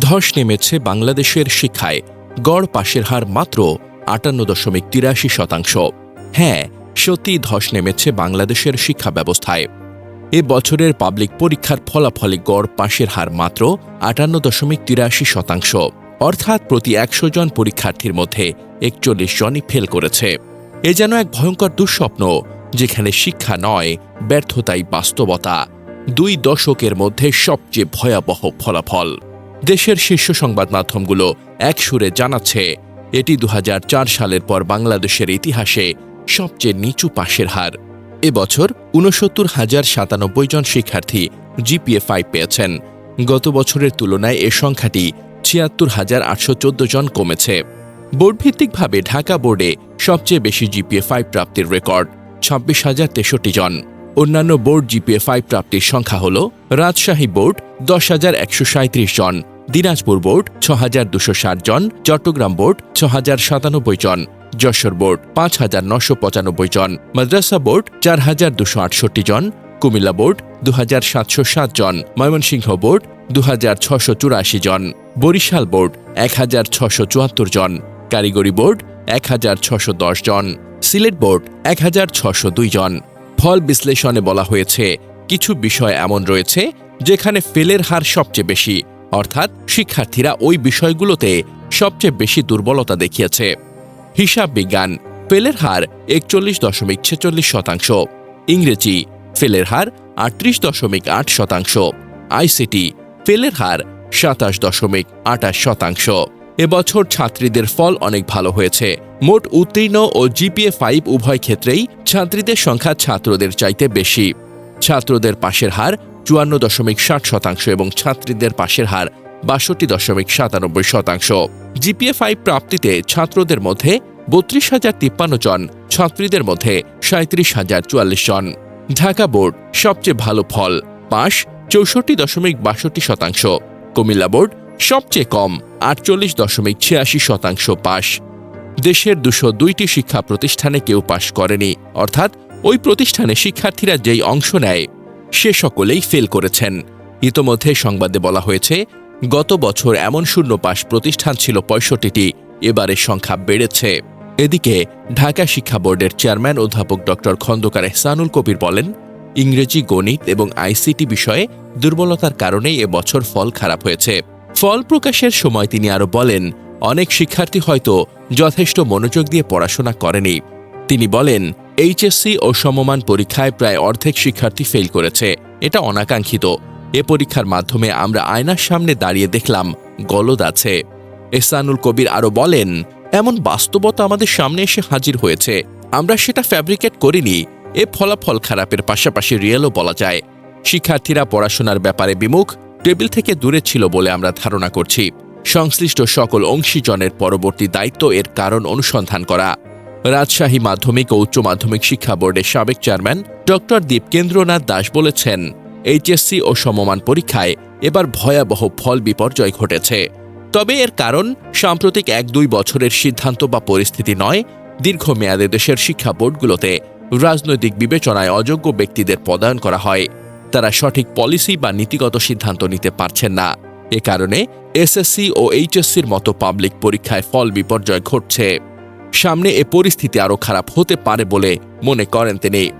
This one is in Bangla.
ধস নেমেছে বাংলাদেশের শিক্ষায়। গড় পাশের হার মাত্র আটান্ন দশমিক তিরাশি শতাংশ। হ্যাঁ সত্যি ধস নেমেছে বাংলাদেশের শিক্ষা ব্যবস্থায়। এ বছরের পাবলিক পরীক্ষার ফলাফলে গড় পাশের হার মাত্র আটান্ন দশমিক তিরাশি শতাংশ। অর্থাৎ প্রতি একশো জন পরীক্ষার্থীর মধ্যে একচল্লিশ জনই ফেল করেছে। এ যেন এক ভয়ঙ্কর দুঃস্বপ্ন, যেখানে শিক্ষা নয়, ব্যর্থতাই বাস্তবতা। দুই দশকের মধ্যে সবচেয়ে ভয়াবহ ফলাফল। দেশের শীর্ষ সংবাদ মাধ্যমগুলো এক সুরে জানাচ্ছে, এটি দু হাজার চার সালের পর বাংলাদেশের ইতিহাসে সবচেয়ে নিচু পাশের হার। এবছর ঊনসত্তর হাজার সাতানব্বই জন শিক্ষার্থী জিপিএ ফাইভ পেয়েছেন। গত বছরের তুলনায় এ সংখ্যাটি ছিয়াত্তর হাজার আটশো জন কমেছে। বোর্ডভিত্তিকভাবে ঢাকা বোর্ডে সবচেয়ে বেশি জিপিএ ফাইভ প্রাপ্তির রেকর্ড, ছাব্বিশ হাজার তেষট্টি জন। অন্যান্য বোর্ড জিপিএ ফাইভ প্রাপ্তির সংখ্যা হল রাজশাহী বোর্ড দশ হাজার একশো সাঁত্রিশ জন, দিনাজপুর বোর্ড ছ হাজার দুশো ষাট জন, চট্টগ্রাম বোর্ড ছ হাজার সাতানব্বই জন, যশোর বোর্ড পাঁচ হাজার নশো পঁচানব্বই জন, মাদ্রাসা বোর্ড চার হাজার দুশো আটষট্টি জন, কুমিল্লা বোর্ড দু হাজার সাতশো সাত জন, ময়মনসিংহ বোর্ড দু হাজার ছশো চুরাশি জন, বরিশাল বোর্ড এক হাজার ছশো চুয়াত্তর জন, কারিগরি বোর্ড এক হাজার ছশো দশ জন, সিলেট বোর্ড এক হাজার ছশো দুই জন। ফল বিশ্লেষণে বলা হয়েছে, কিছু বিষয় এমন রয়েছে যেখানে ফেলের হার সবচেয়ে বেশি, অর্থাৎ শিক্ষার্থীরা ওই বিষয়গুলোতে সবচেয়ে বেশি দুর্বলতা দেখিয়েছে। হিসাব বিজ্ঞান, ফেলের হার একচল্লিশ দশমিক ছেচল্লিশ শতাংশ। ইংরেজি, ফেলের হার আটত্রিশ দশমিক আট শতাংশ। আইসিটি, ফেলের হার সাতাশ দশমিক আটাশ শতাংশ। এবছর ছাত্রীদের ফল অনেক ভালো হয়েছে। মোট উত্তীর্ণ ও জিপিএ ফাইভ উভয় ক্ষেত্রেই ছাত্রীদের সংখ্যা ছাত্রদের চাইতে বেশি। ছাত্রদের পাশের হার চুয়ান্ন দশমিক ষাট শতাংশ এবং ছাত্রীদের পাশের হার বাষট্টি দশমিক সাতানব্বই শতাংশ। জিপিএ ফাইভ প্রাপ্তিতে ছাত্রদের মধ্যে বত্রিশ হাজার তিপ্পান্ন জন, ছাত্রীদের মধ্যে সাঁত্রিশ হাজার চুয়াল্লিশ জন। ঢাকা বোর্ড সবচেয়ে ভালো ফল, পাশ চৌষট্টি দশমিক বাষট্টি শতাংশ। কুমিল্লা বোর্ড সবচেয়ে কম, আটচল্লিশ দশমিক ছিয়াশি শতাংশ পাশ। দেশের দুশো দুইটি শিক্ষা প্রতিষ্ঠানে কেউ পাশ করেনি। অর্থাৎ, ওই প্রতিষ্ঠানে শিক্ষার্থীরা যেই অংশ নেয়, সে সকলেই ফেল করেছেন। ইতোমধ্যে সংবাদে বলা হয়েছে, গত বছর এমন শূন্য পাশ প্রতিষ্ঠান ছিল পঁয়ষট্টিটি এবারে সংখ্যা বেড়েছে। এদিকে, ঢাকা শিক্ষা বোর্ডের চেয়ারম্যান অধ্যাপক ড. খন্দকার এহসানুল কবির বলেন, ইংরেজি, গণিত এবং আইসিটি বিষয়ে দুর্বলতার কারণেই এবছর ফল খারাপ হয়েছে। ফল প্রকাশের সময় তিনি আরও বলেন অনেক শিক্ষার্থী হয়তো যথেষ্ট মনোযোগ দিয়ে পড়াশোনা করেনি। তিনি বলেন, এইচএসসি ও সমমান পরীক্ষায় প্রায় অর্ধেক শিক্ষার্থী ফেল করেছে। এটা অনাকাঙ্ক্ষিত। এ পরীক্ষার মাধ্যমে আমরা আয়নার সামনে দাঁড়িয়ে দেখলাম, গলদ আছে। এসানুল কবির আরও বলেন, এমন বাস্তবতা আমাদের সামনে এসে হাজির হয়েছে। আমরা সেটা ফ্যাব্রিকেট করিনি। এ ফলাফল খারাপের পাশাপাশি রিয়েলও বলা যায়। শিক্ষার্থীরা পড়াশোনার ব্যাপারে বিমুখ, টেবিল থেকে দূরে ছিল বলে আমরা ধারণা করছি। সংশ্লিষ্ট সকল অংশীজনের পরবর্তী দায়িত্ব এর কারণ অনুসন্ধান করা। রাজশাহী মাধ্যমিক ও উচ্চ মাধ্যমিক শিক্ষা বোর্ডের সাবেক চেয়ারম্যান ডক্টর দীপকেন্দ্রনাথ দাস বলেছেন, এইচএসসি ও সমমান পরীক্ষায় এবার ভয়াবহ ফল বিপর্যয় ঘটেছে। তবে এর কারণ সাম্প্রতিক এক দুই বছরের সিদ্ধান্ত বা পরিস্থিতি নয়, দীর্ঘমেয়াদে দেশের শিক্ষা বোর্ডগুলোতে রাজনৈতিক বিবেচনায় অযোগ্য ব্যক্তিদের পদায়ন করা হয়। তারা সঠিক পলিসি বা নীতিগত সিদ্ধান্ত নিতে পারছেন না। এ কারণে এসএসসি ও এইচএসসির মতো পাবলিক পরীক্ষায় ফল বিপর্যয় ঘটছে। সামনে এ পরিস্থিতি আরও খারাপ হতে পারে বলে মনে করেন তিনি।